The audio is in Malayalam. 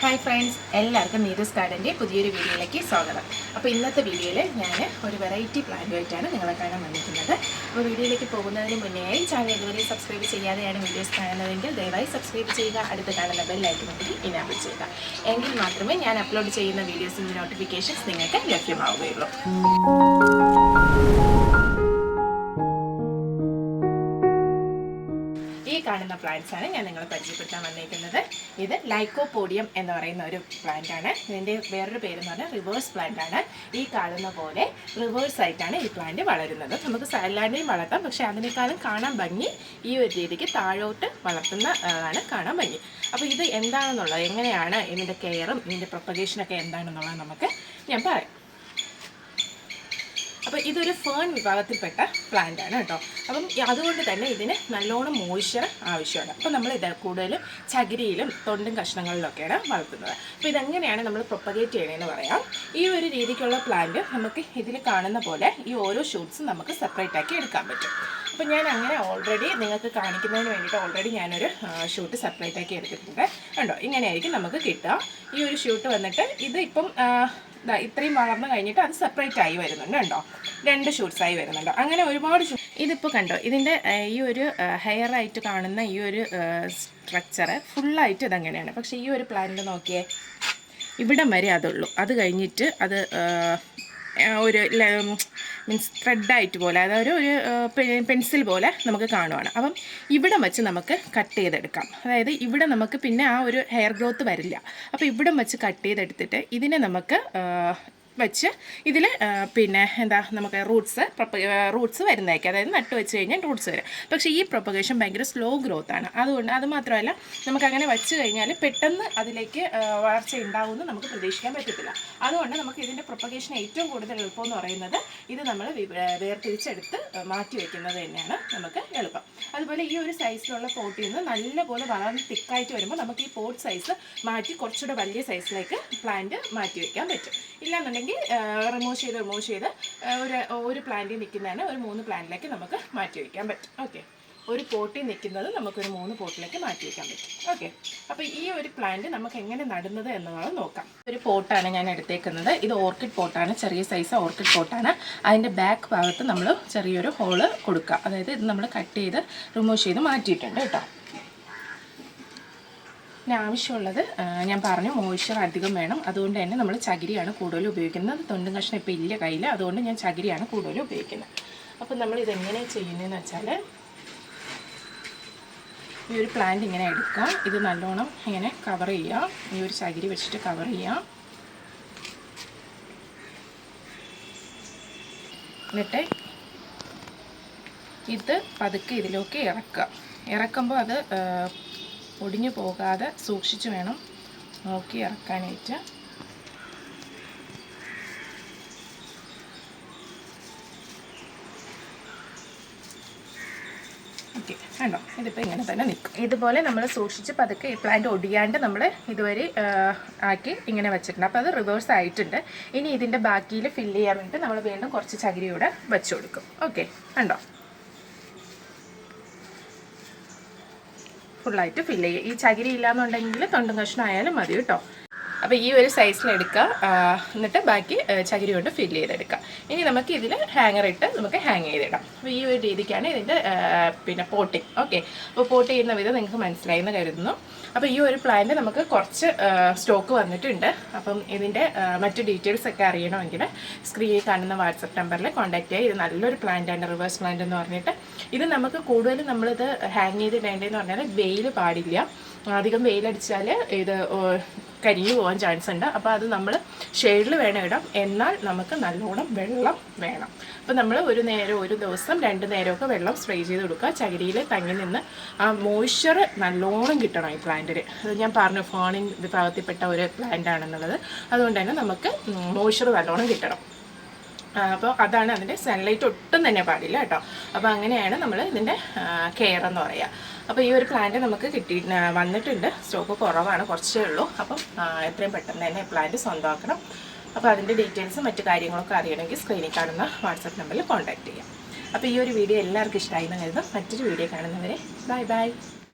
ഹായ് ഫ്രണ്ട്സ് എല്ലാവർക്കും നീരസ് ഗാർഡന്റെ പുതിയൊരു വീഡിയോയിലേക്ക് സ്വാഗതം. അപ്പോൾ ഇന്നത്തെ വീഡിയോയിൽ ഞാൻ ഒരു വെറൈറ്റി പ്ലാന്റുമായിട്ടാണ് നിങ്ങളെ കാണാൻ വന്നിരിക്കുന്നത്. അപ്പോൾ വീഡിയോയിലേക്ക് പോകുന്നതിന് മുന്നേയായി ചാനൽ ഇതുവരെ സബ്സ്ക്രൈബ് ചെയ്യാതെയാണ് വീഡിയോസ് കാണുന്നതെങ്കിൽ ദയവായി സബ്സ്ക്രൈബ് ചെയ്യുക. അടുത്ത് കാണുന്ന ബെല്ലൈക്കൺ കൂടി ഇനാബിൾ ചെയ്യുക. എങ്കിൽ മാത്രമേ ഞാൻ അപ്ലോഡ് ചെയ്യുന്ന വീഡിയോസിന്റെ നോട്ടിഫിക്കേഷൻസ് നിങ്ങൾക്ക് ലഭ്യമാവുകയുള്ളൂ. പ്ലാന്റ്സ് ആണ് ഞാൻ നിങ്ങളെ പരിചയപ്പെടുത്താൻ വന്നിരിക്കുന്നത് ഇത് ലൈക്കോപോഡിയം എന്ന് പറയുന്ന ഒരു പ്ലാന്റ് ആണ്. ഇതിന്റെ വേറൊരു പേര് എന്ന് പറഞ്ഞാൽ റിവേഴ്സ് പ്ലാന്റ് ആണ്. ഈ കാണുന്ന പോലെ റിവേഴ്സ് ആയിട്ടാണ് ഈ പ്ലാന്റ് വളരുന്നത്. നമുക്ക് സൈലാൻഡേയും വളർത്താം. പക്ഷെ അതിനേക്കാളും കാണാൻ ഭംഗി ഈ ഒരു രീതിക്ക് താഴോട്ട് വളർത്തുന്ന ആണ് കാണാൻ ഭംഗി. അപ്പോൾ ഇത് എന്താണെന്നുള്ളത് എങ്ങനെയാണ് ഇതിന്റെ കെയറും ഇതിന്റെ പ്രൊപ്പഗേഷനൊക്കെ എന്താണെന്നുള്ളത് നമുക്ക് ഞാൻ പറയാം. അപ്പോൾ ഇതൊരു ഫേൺ വിഭാഗത്തിൽപ്പെട്ട പ്ലാന്റ് ആണ് കേട്ടോ. അപ്പം അതുകൊണ്ട് തന്നെ ഇതിന് നല്ലോണം മോയിസ്ചർ ആവശ്യമാണ്. അപ്പോൾ നമ്മൾ ഇത് കൂടുതലും ചകിരിയിലും തൊണ്ടും കഷ്ണങ്ങളിലൊക്കെയാണ് വളർത്തുന്നത്. അപ്പോൾ ഇതെങ്ങനെയാണ് നമ്മൾ പ്രൊപ്പഗേറ്റ് ചെയ്യണമെന്ന് പറയാം. ഈ ഒരു രീതിക്കുള്ള പ്ലാന്റ് നമുക്ക് ഇതിൽ കാണുന്ന പോലെ ഈ ഓരോ ഷൂട്ട്സും നമുക്ക് സെപ്പറേറ്റ് ആക്കി എടുക്കാൻ പറ്റും. അപ്പോൾ ഞാൻ അങ്ങനെ ഓൾറെഡി നിങ്ങൾക്ക് കാണിക്കുന്നതിന് വേണ്ടിയിട്ട് ഓൾറെഡി ഞാനൊരു ഷൂട്ട് സെപ്പറേറ്റ് ആക്കി എടുത്തിട്ടുണ്ട്. കണ്ടോ? ഇങ്ങനെയായിരിക്കും നമുക്ക് കിട്ടുക. ഈ ഒരു ഷൂട്ട് വന്നിട്ട് ഇത് ഇപ്പം ദാ ഇത്രയും വളർന്നു കഴിഞ്ഞിട്ട് അത് സെപ്പറേറ്റ് ആയി വരുന്നുണ്ട് കണ്ടോ? രണ്ട് ഷൂട്ട്സ് ആയി വരുന്നുണ്ടോ. അങ്ങനെ ഒരുപാട് ഷൂ ഇതിപ്പോൾ കണ്ടോ? ഇതിന്റെ ഈ ഒരു ഹെയർ ആയിട്ട് കാണുന്ന ഈ ഒരു സ്ട്രക്ചർ ഫുള്ളായിട്ട് ഇതങ്ങനെയാണ്. പക്ഷേ ഈ ഒരു പ്ലാന്റ് നോക്കിയേ ഇവിടം വരെ അതുള്ളൂ. അത് കഴിഞ്ഞിട്ട് അത് ഒരു മീൻസ് ത്രെഡായിട്ട് പോലെ അതായത് ഒരു പെൻസിൽ പോലെ നമുക്ക് കാണുവാണ്. അപ്പം ഇവിടം വെച്ച് നമുക്ക് കട്ട് ചെയ്തെടുക്കാം. അതായത് ഇവിടെ നമുക്ക് പിന്നെ ആ ഒരു ഹെയർ ഗ്രോത്ത് വരില്ല. അപ്പോൾ ഇവിടം വെച്ച് കട്ട് ചെയ്തെടുത്തിട്ട് ഇതിനെ നമുക്ക് വെച്ച് ഇതിൽ പിന്നെ എന്താ നമുക്ക് റൂട്ട്സ് റൂട്ട്സ് വരുന്നതായിരിക്കും അതായത് നട്ട് വെച്ച് കഴിഞ്ഞാൽ റൂട്ട്സ് വരും. പക്ഷേ ഈ പ്രൊപ്പഗേഷൻ ഭയങ്കര സ്ലോ ഗ്രോത്ത് ആണ്. അതുകൊണ്ട് അത് മാത്രമല്ല നമുക്ക് അങ്ങനെ വെച്ച് കഴിഞ്ഞാൽ പെട്ടെന്ന് അതിലേക്ക് വളർച്ച ഉണ്ടാവുമെന്ന് നമുക്ക് പ്രതീക്ഷിക്കാൻ പറ്റത്തില്ല. അതുകൊണ്ട് നമുക്ക് ഇതിന്റെ പ്രൊപ്പഗേഷൻ ഏറ്റവും കൂടുതൽ എളുപ്പം എന്ന് പറയുന്നത് ഇത് നമ്മൾ വേർതിരിച്ചെടുത്ത് മാറ്റി വയ്ക്കുന്നത് തന്നെയാണ് നമുക്ക് എളുപ്പം. അതുപോലെ ഈ ഒരു സൈസിലുള്ള പോട്ടിൽ നിന്ന് നല്ലപോലെ വളർന്ന് തിക്കായിട്ട് വരുമ്പോൾ നമുക്ക് ഈ പോട്ട് സൈസ് മാറ്റി കുറച്ചുകൂടെ വലിയ സൈസിലേക്ക് പ്ലാന്റ് മാറ്റി വയ്ക്കാൻ പറ്റും. ഇല്ലാന്നുണ്ടെങ്കിൽ റിമൂവ് ചെയ്ത് റിമൂവ് ചെയ്ത് ഒരു ഒരു പ്ലാന്റിൽ നിൽക്കുന്നതിന് ഒരു മൂന്ന് പ്ലാന്റിലേക്ക് നമുക്ക് മാറ്റി വയ്ക്കാൻ പറ്റും. ഓക്കെ ഒരു പോട്ടിൽ നിൽക്കുന്നത് നമുക്കൊരു മൂന്ന് പോട്ടിലേക്ക് മാറ്റി വയ്ക്കാൻ പറ്റും. ഓക്കെ അപ്പോൾ ഈ ഒരു പ്ലാന്റ് നമുക്ക് എങ്ങനെ നടുന്നത് എന്നുള്ളത് നോക്കാം. ഒരു പോട്ടാണ് ഞാൻ എടുത്തേക്കുന്നത്. ഇത് ഓർക്കിഡ് പോട്ടാണ്. ചെറിയ സൈസ് ഓർക്കിഡ് പോട്ടാണ്. അതിന്റെ ബാക്ക് ഭാഗത്ത് നമ്മൾ ചെറിയൊരു ഹോൾ കൊടുക്കുക. അതായത് ഇത് നമ്മൾ കട്ട് ചെയ്ത് റിമൂവ് ചെയ്ത് മാറ്റിയിട്ടുണ്ട് കേട്ടോ. പിന്നെ ആവശ്യമുള്ളത് ഞാൻ പറഞ്ഞു മോയിസ്ചർ അധികം വേണം. അതുകൊണ്ട് തന്നെ നമ്മൾ ചകിരിയാണ് കൂടുതൽ ഉപയോഗിക്കുന്നത്. തൊണ്ടും കഷ്ണം ഇപ്പോൾ ഇല്ല കയ്യിൽ അതുകൊണ്ട് ഞാൻ ചകിരിയാണ് കൂടുതൽ ഉപയോഗിക്കുന്നത്. അപ്പം നമ്മൾ ഇതെങ്ങനെ ചെയ്യുന്നതെന്ന് വെച്ചാൽ ഈ ഒരു പ്ലാന്റ് ഇങ്ങനെ എടുക്കാം ഇത് നല്ലോണം ഇങ്ങനെ കവർ ചെയ്യാം ഈ ഒരു ചകിരി വെച്ചിട്ട് കവർ ചെയ്യാം എന്നിട്ട് ഇത് പതുക്കെ ഇതിലേക്ക് ഇറക്കുക. ഇറക്കുമ്പോൾ അത് ഒടിഞ്ഞു പോകാതെ സൂക്ഷിച്ച് വേണം നോക്കി ഇറക്കാനായിട്ട്. ഓക്കെ കണ്ടോ? ഇതിപ്പോൾ ഇങ്ങനെ തന്നെ നിൽക്കും. ഇതുപോലെ നമ്മൾ സൂക്ഷിച്ച് പതുക്കെ ഈ പ്ലാന്റ് ഒടിയാണ്ട് നമ്മൾ ഇതുവരെ ആക്കി ഇങ്ങനെ വെച്ചിട്ടുണ്ട്. അപ്പോൾ അത് റിവേഴ്സ് ആയിട്ടുണ്ട്. ഇനി ഇതിന്റെ ബാക്കിയിൽ ഫില്ല് ചെയ്യാൻ വേണ്ടി നമ്മൾ വീണ്ടും കുറച്ച് ചകിരിയൂടെ വെച്ചു കൊടുക്കും. ഓക്കെ കണ്ടോ? ഫുള്ളായിട്ട് ഫില്ല് ചെയ്യുക ഈ ചകിരി ഇല്ലാന്നുണ്ടെങ്കിൽ തൊണ്ടും കഷ്ണം ആയാലും മതി കേട്ടോ. അപ്പോൾ ഈ ഒരു സൈസിൽ എടുക്കുക എന്നിട്ട് ബാക്കി ചകിരി കൊണ്ട് ഫില്ല് ചെയ്തെടുക്കുക ഇനി നമുക്ക് ഇതിൽ ഹാങ്ങർ ഇട്ട് നമുക്ക് ഹാങ് ചെയ്തിടാം. അപ്പോൾ ഈ ഒരു രീതിക്കാണ് ഇതിന്റെ പിന്നെ പോട്ടിങ് ഓക്കെ അപ്പോൾ പോട്ട് ചെയ്യുന്ന വിധം നിങ്ങൾക്ക് മനസ്സിലായി എന്ന് കരുതുന്നു. അപ്പോൾ ഈ ഒരു പ്ലാന്റ് നമുക്ക് കുറച്ച് സ്റ്റോക്ക് വന്നിട്ടുണ്ട്. അപ്പം ഇതിന്റെ മറ്റ് ഡീറ്റെയിൽസ് ഒക്കെ അറിയണമെങ്കിൽ സ്ക്രീനിൽ കാണുന്ന വാട്സപ്പ് നമ്പറിൽ കോൺടാക്ട് ചെയ്യുക ഇത് നല്ലൊരു പ്ലാന്റാണ് റിവേഴ്സ് പ്ലാന്റ് എന്ന് പറഞ്ഞിട്ട്. ഇത് നമുക്ക് കൂടുതലും നമ്മളിത് ഹാങ് ചെയ്തിടേണ്ടതെന്ന് പറഞ്ഞാൽ വെയിൽ പാടില്ല. അധികം വെയിലടിച്ചാൽ ഇത് കരിഞ്ഞു പോകാൻ ചാൻസ് ഉണ്ട്. അപ്പോൾ അത് നമ്മൾ ഷെയ്ഡിൽ വേണം ഇടാം. എന്നാൽ നമുക്ക് നല്ലോണം വെള്ളം വേണം. അപ്പോൾ നമ്മൾ ഒരു നേരം ഒരു ദിവസം രണ്ട് നേരമൊക്കെ വെള്ളം സ്പ്രേ ചെയ്ത് കൊടുക്കുക. ചകിരിയിൽ തങ്ങി നിന്ന് ആ മോയ്സ്ചർ നല്ലോണം കിട്ടണം ഈ പ്ലാന്റിൽ അത് ഞാൻ പറഞ്ഞു ഫോണിൻ വിഭാഗത്തിൽപ്പെട്ട ഒരു പ്ലാന്റ് ആണെന്നുള്ളത്. അതുകൊണ്ട് തന്നെ നമുക്ക് മോയ്സ്ചർ നല്ലോണം കിട്ടണം. അപ്പോൾ അതാണ് അതിന്റെ സൺലൈറ്റ് ഒട്ടും തന്നെ പാടില്ല കേട്ടോ. അപ്പോൾ അങ്ങനെയാണ് നമ്മൾ ഇതിന്റെ കെയർ എന്ന് പറയുക അപ്പോൾ ഈ ഒരു പ്ലാന്റ് നമുക്ക് കിട്ടി വന്നിട്ടുണ്ട്. സ്റ്റോക്ക് കുറവാണ് കുറച്ചേ ഉള്ളൂ. അപ്പം എത്രയും പെട്ടെന്ന് തന്നെ പ്ലാന്റ് സ്വന്തമാക്കണം. അപ്പോൾ അതിന്റെ ഡീറ്റെയിൽസും മറ്റു കാര്യങ്ങളൊക്കെ അറിയണമെങ്കിൽ സ്ക്രീനിൽ കാണുന്ന വാട്സപ്പ് നമ്പറിൽ കോൺടാക്ട് ചെയ്യാം. അപ്പോൾ ഈ ഒരു വീഡിയോ എല്ലാവർക്കും ഇഷ്ടമായി എന്ന് കരുതും മറ്റൊരു വീഡിയോ കാണുന്നവരെ ബൈ ബൈ